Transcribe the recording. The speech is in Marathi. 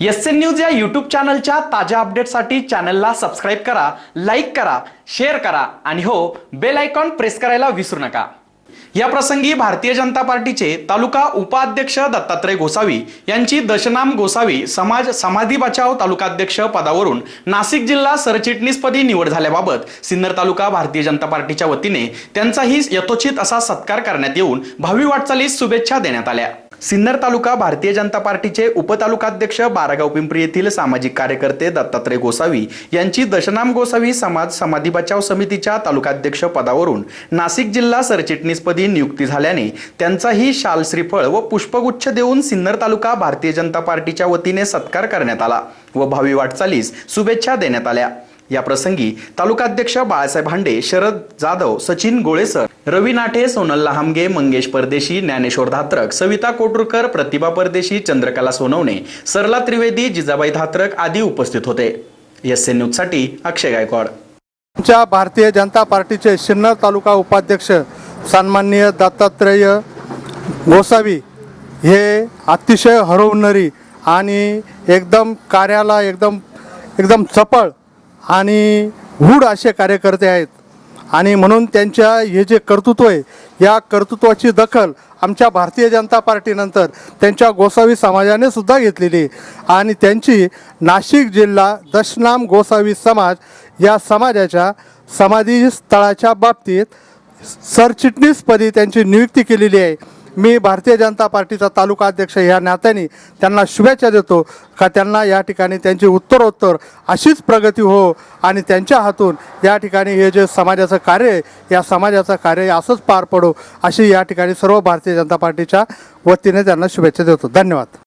एस एन न्यूज या यूट्यूब चॅनलच्या ताज्या अपडेटसाठी चॅनलला सबस्क्राईब करा लाईक करा शेअर करा आणि हो बेल आयकॉन प्रेस करायला विसरू नका. या प्रसंगी भारतीय जनता पार्टीचे तालुका उपाध्यक्ष दत्तात्रय गोसावी यांची दशनाम गोसावी समाज समाधी बचाव तालुकाध्यक्ष पदावरून नाशिक जिल्हा सरचिटणीसपदी निवड झाल्याबाबत सिन्नर तालुका भारतीय जनता पार्टीच्या वतीने त्यांचाही यथोचित असा सत्कार करण्यात येऊन भावी वाटचालीस शुभेच्छा देण्यात आल्या. सिन्नर तालुका भारतीय जनता पार्टीचे उपतालुकाध्यक्ष बारागाव पिंपरी येथील सामाजिक कार्यकर्ते दत्तात्रय गोसावी यांची दशनाम गोसावी समाज समाधी बचाव समितीच्या तालुकाध्यक्ष पदावरून नाशिक जिल्हा सरचिटणीसपदी नियुक्ती झाल्याने त्यांचाही शाल श्रीफळ व पुष्पगुच्छ देऊन सिन्नर तालुका भारतीय जनता पार्टीच्या वतीने सत्कार करण्यात आला व भावी वाटचालीस शुभेच्छा देण्यात आल्या. या प्रसंगी तालुकाध्यक्ष बाळासाहेब हांडे शरद जाधव सचिन गोळेसर रवी नाठे सोनल लहामगे मंगेश परदेशी ज्ञानेश्वर धात्रक सविता कोटुरकर प्रतिभा परदेशी चंद्रकला सोनवणे सरला त्रिवेदी जिजाबाई धात्रक आदी उपस्थित होते. एस एन न्यूजसाठी अक्षय गायकवाड. आमच्या भारतीय जनता पार्टीचे सिन्नर तालुका उपाध्यक्ष सन्माननीय दत्तात्रय गोसावी हे अतिशय हरवणारी आणि एकदम कार्याला एकदम एकदम चपळ आणि हूड असे कार्यकर्ते आहेत आणि म्हणून त्यांच्या हे जे कर्तृत्व आहे या कर्तृत्वाची दखल आमच्या भारतीय जनता पार्टीनंतर त्यांच्या गोसावी समाजाने सुद्धा घेतलेली आहे. आणि त्यांची नाशिक जिल्हा दशनाम गोसावी समाज या समाजाच्या समाधी स्थळाच्या बाबतीत सरचिटणीसपदी त्यांची नियुक्ती केलेली आहे मी भारतीय जनता पार्टीचा तालुका अध्यक्ष या नात्याने त्यांना शुभेच्छा देतो का त्यांना या ठिकाणी त्यांची उत्तरोत्तर अशीच प्रगती हो आणि त्यांच्या हातून या ठिकाणी हे जे समाजाचं कार्य आहे या समाजाचं कार्य असंच पार पडो अशी या ठिकाणी सर्व भारतीय जनता पार्टीच्या वतीने त्यांना शुभेच्छा देतो. धन्यवाद.